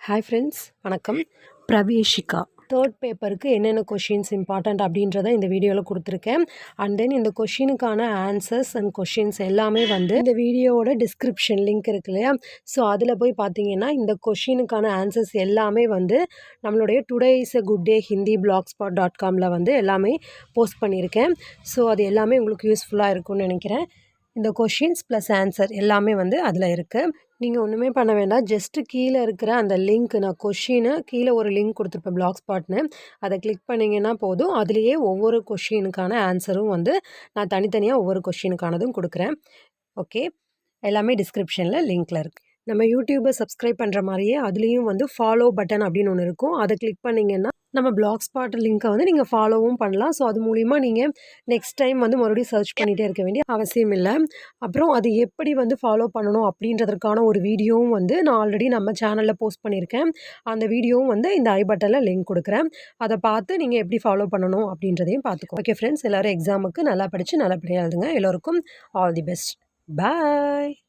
Hi friends வணக்கம். Praveshika third பேப்பருக்கு என்னென்ன கொஷின்ஸ் இம்பார்ட்டண்ட் அப்படின்றத இந்த வீடியோவில் கொடுத்துருக்கேன். அண்ட் தென் இந்த கொஷினுக்கான ஆன்சர்ஸ் அண்ட் கொஷின்ஸ் எல்லாமே வந்து இந்த வீடியோவோட டிஸ்கிரிப்ஷன் லிங்க் இருக்கு இல்லையா? ஸோ அதில் போய் பார்த்தீங்கன்னா இந்த கொஷினுக்கான ஆன்சர்ஸ் எல்லாமே வந்து நம்மளுடைய today is a good day Hindi blogspot dot காமில் வந்து எல்லாமே போஸ்ட் பண்ணியிருக்கேன். ஸோ அது எல்லாமே உங்களுக்கு யூஸ்ஃபுல்லாக இருக்கும்னு நினைக்கிறேன். இந்த கொஷின்ஸ் ப்ளஸ் ஆன்சர் எல்லாமே வந்து அதில் இருக்குது நீங்கள் ஒன்றுமே பண்ண வேண்டாம். ஜஸ்ட்டு கீழே இருக்கிற அந்த லிங்க் நான் கொஷினு கீழே ஒரு லிங்க் கொடுத்துருப்பேன் பிளாக் ஸ்பாட்னு அதை கிளிக் பண்ணிங்கன்னா போதும். அதுலேயே ஒவ்வொரு கொஷினுக்கான ஆன்சரும் வந்து நான் தனித்தனியாக ஒவ்வொரு கொஷினுக்கானதும் கொடுக்குறேன். ஓகே எல்லாமே டிஸ்கிரிப்ஷனில் லிங்க்கில் இருக்குது நம்ம யூடியூப்பை சப்ஸ்கிரைப் பண்ணுற மாதிரியே அதுலேயும் வந்து ஃபாலோ பட்டன் அப்படின்னு ஒன்று இருக்கும். அதை கிளிக் பண்ணிங்கன்னா நம்ம பிளாக் ஸ்பாட் லிங்க்கை வந்து நீங்கள் ஃபாலோவும் பண்ணலாம். ஸோ அது மூலிமா நீங்கள் நெக்ஸ்ட் டைம் வந்து மறுபடியும் சர்ச் பண்ணிகிட்டே இருக்க வேண்டிய அவசியம் இல்லை. அப்புறம் அது எப்படி வந்து ஃபாலோ பண்ணணும் அப்படின்றதுக்கான ஒரு வீடியோவும் வந்து நான் ஆல்ரெடி நம்ம சேனலில் போஸ்ட் பண்ணியிருக்கேன். அந்த வீடியோவும் வந்து இந்த ஐ பட்டனில் லிங்க் கொடுக்குறேன். அதை பார்த்து நீங்கள் எப்படி ஃபாலோ பண்ணணும் அப்படின்றதையும் பார்த்துக்கோ. ஓகே ஃப்ரெண்ட்ஸ் எல்லோரும் எக்ஸாமுக்கு நல்லா படித்து நல்லபடியாக எழுதுங்க. எல்லோருக்கும் ஆல் தி பெஸ்ட் பாய்